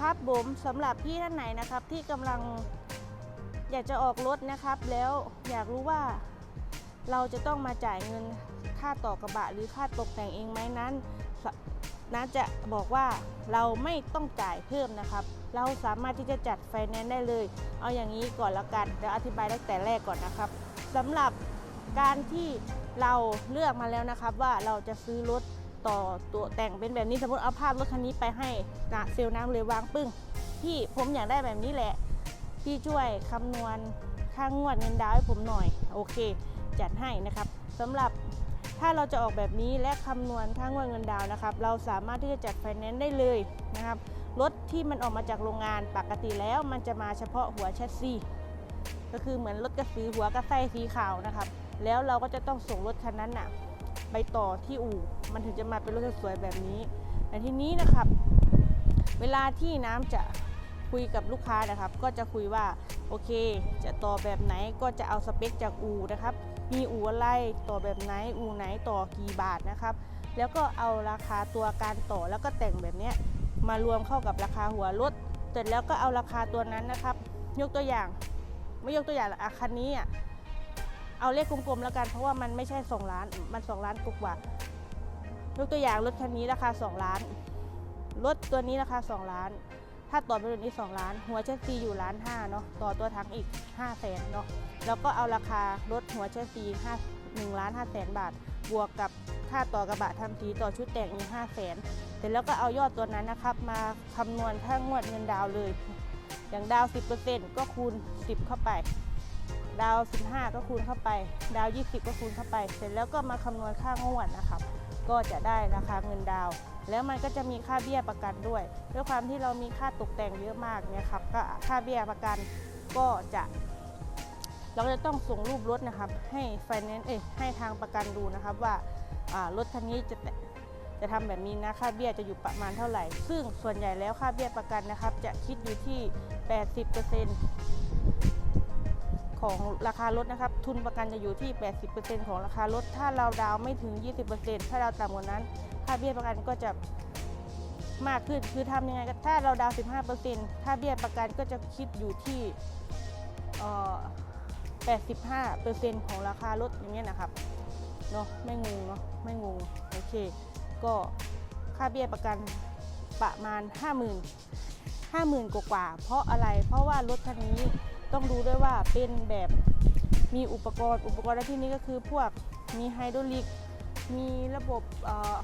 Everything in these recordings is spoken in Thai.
ครับผมสำหรับพี่ท่านไหนนะครับที่กำลังอยากจะออกรถนะครับ แล้วอยากรู้ว่าเราจะต้องมาจ่ายเงินค่าต่อกระบะหรือค่าตกแต่งเองไหมนั้นน้าจะบอกว่าเราไม่ต้องจ่ายเพิ่มนะครับ เราสามารถที่จะจัดไฟแนนซ์ได้เลย เอาอย่างนี้ก่อนละกันเดี๋ยวอธิบายตั้งแต่แรกก่อนนะครับสำหรับการที่เราเลือกมาแล้วนะครับว่าเราจะซื้อรถ ต่อตัวแต่งเป็นแบบนี้สมมติเอาภาพรถคันนี้ไปให้นะเซลล์น้ำเลยวางปึ้งพี่ผมอยากได้แบบนี้แหละ พี่ช่วยคำนวณค่างวดเงินดาวให้ผมหน่อย โอเค จัดให้นะครับสำหรับถ้าเราจะออกแบบนี้และคำนวณค่างวดเงินดาวนะครับ เราสามารถที่จะจัดไฟแนนซ์ได้เลยนะครับรถที่มันออกมาจากโรงงานปกติแล้ว มันจะมาเฉพาะหัวแชสซีก็คือเหมือนรถกระสือหัวกระไส้สีขาวนะครับ แล้วเราก็จะต้องส่งรถคันนั้นน่ะ ไปต่อที่อู่ มันถึงจะมาเป็นรถสวยๆแบบนี้แต่ทีนี้นะครับ เวลาที่น้ำจะคุยกับลูกค้านะครับ ก็จะคุยว่าโอเค จะต่อแบบไหนก็จะเอาสเปคจากอู่นะครับ มีอู่อะไรต่อแบบไหนอู่ไหนต่อกี่บาทนะครับ แล้วก็เอาราคาตัวการต่อแล้วก็แต่งแบบนี้มารวมเข้ากับราคาหัวรถเสร็จแล้วก็เอาราคาตัวนั้นนะครับ ยกตัวอย่าง ไม่ยกตัวอย่างละอะคันนี้อะ เอาเลขกลมๆแล้วกัน เพราะว่ามันไม่ใช่2ล้าน มัน2ล้านกว่า ยกตัวอย่างรถคันนี้ราคา 2 ล้าน รถตัวนี้ราคา 2 ล้าน ถ้าต่อไปตัวนี้ 2 ล้าน หัวเชสซีอยู่ล้านห้าเนาะ ต่อตัวถังอีก5 0 0แสนเนาะ แล้วก็เอาราคารถหัวเชสซี5 1ล้าน5แสนบาท บวกกับค่าต่อกระบะทำสีต่อชุดแต่งอีก5แสนเสร็จแล้วก็เอายอดตัวนั้นนะครับ มาคำนวณค่างวดเงินดาวเลย อย่างดาวน์10%ก็คูณ 10 เข้าไป ดาว 15 ก็คูณเข้าไป ดาว 20 ก็คูณเข้าไป เสร็จแล้วก็มาคำนวณค่างวดนะครับ ก็จะได้ราคาเงินดาว แล้วมันก็จะมีค่าเบี้ยประกันด้วย ด้วยความที่เรามีค่าตกแต่งเยอะมากเนี่ยครับก็ค่าเบี้ยประกันก็จะ เราจะต้องส่งรูปรถนะครับ ให้ไฟแนนซ์เอ้ยให้ทางประกันดูนะครับว่าอ่ารถคันนี้จะจะทำแบบนี้นะค่าเบี้ยจะอยู่ประมาณเท่าไหร่ ซึ่งส่วนใหญ่แล้วค่าเบี้ยประกันนะครับ จะคิดอยู่ที่ 80% ของราคารถนะครับ ทุนประกันจะอยู่ที่ 80%ของราคารถ ถ้าเราดาวไม่ถึง 20%ถ้าเราต่ำกว่านั้น ค่าเบี้ยประกันก็จะมากขึ้น คือทำยังไงก็ถ้าเราดาว 15%ค่าเบี้ยประกันก็จะคิดอยู่ที่เอ่อ85%ของราคารถอย่างเงี้ยนะครับ เนาะไม่งงเนาะไม่งงโอเค ก็ค่าเบี้ยประกันประมาณ 50,000 50,000 กว่าๆเพราะอะไร เพราะว่ารถคันนี้ ต้องดูด้วยว่าเป็นแบบมีอุปกรณ์ อุปกรณ์ในที่นี้ก็คือพวกมีไฮดรอลิก มีระบบเอ่อ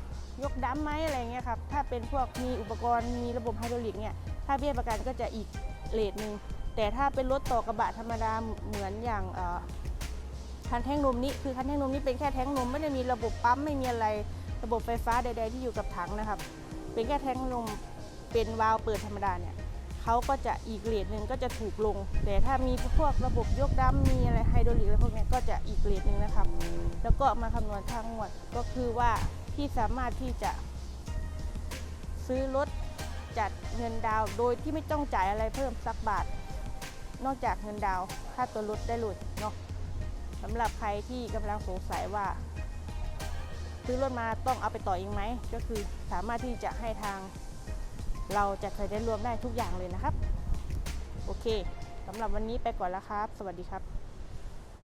ยกดัมไหมอะไรเงี้ยครับ ถ้าเป็นพวกมีอุปกรณ์มีระบบไฮดรอลิกเนี่ยค่าเบี้ยประกันก็จะอีกเลทหนึ่ง แต่ถ้าเป็นรถต่อกระบะธรรมดาเหมือนอย่างคันแท่งนมนี้คือคันแท่งนมนี้เป็นแค่แท่งนมไม่ได้มีระบบปั๊มไม่มีอะไรระบบไฟฟ้าใด ๆ ที่อยู่กับถังนะครับ เป็นแค่แท่งนมเป็นวาล์วเปิดธรรมดาเนี่ย เขาก็จะอีกเลทหนึ่งก็จะถูกลง แต่ถ้ามีพวกระบบยกดัมมีอะไรไฮดรอลิกอะไรพวกนี้ก็จะอีกเลทหนึ่งนะครับ แล้วก็มาคำนวณค่างวดก็คือว่าพี่สามารถที่จะซื้อรถจัดเงินดาวโดยที่ไม่ต้องจ่ายอะไรเพิ่มสักบาท นอกจากเงินดาวค่าตัวรถได้เลยเนาะสำหรับใครที่กำลังสงสัยว่า ซื้อรถมาต้องเอาไปต่อเองไหมก็คือสามารถที่จะให้ทาง เราจะเคยได้รวมได้ทุกอย่างเลยนะครับ โอเคสำหรับวันนี้ไปก่อนแล้วครับ สวัสดีครับ